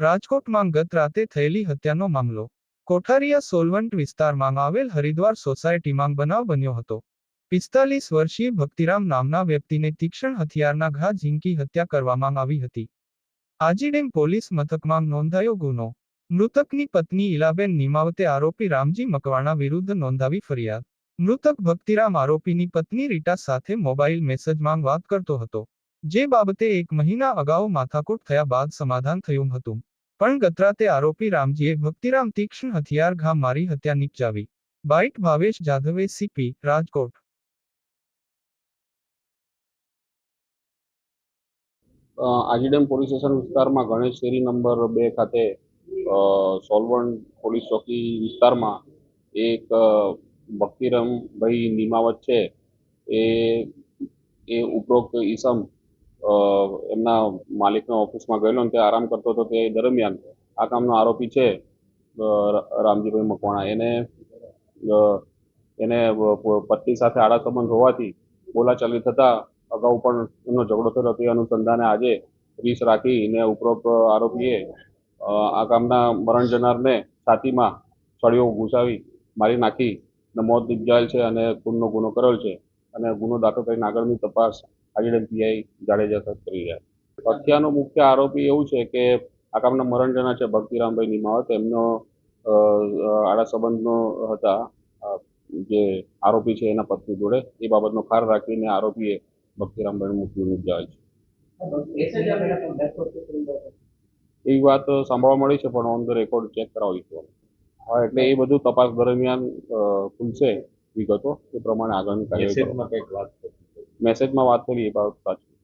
રાજકોટમાં ગત રાતે થયેલી હત્યાનો મામલો. કોઠારીયા સોલવંટ વિસ્તારમાં આવેલ હરિદ્વાર સોસાયટીમાં બનાવ બન્યો હતો. પિસ્તાલીસ વર્ષીય ભક્તિરામ નામના વ્યક્તિને તીક્ષ્ણ હથિયારના ઘા ઝીંકી હત્યા કરવામાં આવી હતી. આજીડેમ પોલીસ મથકમાં નોંધાયો ગુનો. મૃતકની પત્ની ઇલાબેન નિમાવતે આરોપી રામજી મકવાણા વિરુદ્ધ નોંધાવી ફરિયાદ. મૃતક ભક્તિરામ આરોપીની પત્ની રીટા સાથે મોબાઈલ મેસેજમાં વાત કરતો હતો. જે બાબતે એક મહિના અગાઉ માથાકૂટ થયા બાદ સમાધાન થયું હતું. પણ ગતરાતે આરોપી રામજીએ ભક્તિરામ તીક્ષ્ણ હથિયાર ઘા મારી હત્યા નિપજાવી. Byte Bhavesh જાધવે, CP, Rajkot. Aji dam police station વિસ્તારમાં ગણેશ શેરી નંબર બે ખાતે સોલવન પોલીસ ચોકી વિસ્તારમાં એક ભક્તિરામ ભક્તિરામભાઈ નિમાવત છે. એ એ ઉપરોક્ત ઈસમ એમના માલિકના ઓફિસમાં ગયેલો અને તે આરામ કરતો હતો તે દરમિયાન. આ કામનો આરોપી છે રામજીભાઈ મકવાણા. એને એને પત્ની સાથે આડા સંબંધ હોવાથી બોલાચાલી થતા અગાઉ પણ એમનો ઝઘડો થયો તે અનુસંધાને આજે રીસ રાખીને ઉપરોક્ત આરોપીએ આ કામના મરણ જનારને છાતીમાં સળીઓ ઘૂસાવી મારી નાખી. મોત નિપજાયેલ છે અને ખૂનનો ગુનો કરેલ છે અને ગુનો દાખલ કરીને આગળની તપાસ આજીડેમ પીઆઈ જાડેજા કરી રહ્યા હત્યાનો મુખ્ય આરોપી એવું છે કે આ કામના મરણ જનાર છે ભક્તિરામભાઈ નિમાવત. એમનો આડા સંબંધનો હતા. જે આરોપી છે એના પત્ની જોડે. એ બાબતનો ખાર રાખીને આરોપીએ ભક્તિરામભાઈનું મૃત્યુ નિપજાવેલ છે. એ વાત સાંભળવા મળી છે પણ ઓન ધ રેકોર્ડ ચેક કરાવીશું હા એટલે એ બધું તપાસ દરમિયાન ખુલશે વિગતો. એ પ્રમાણે આગળની કાર્યવાહી મેસેજમાં વાત કરી મેસેજમાં વાત કરી એ બાબત સાચી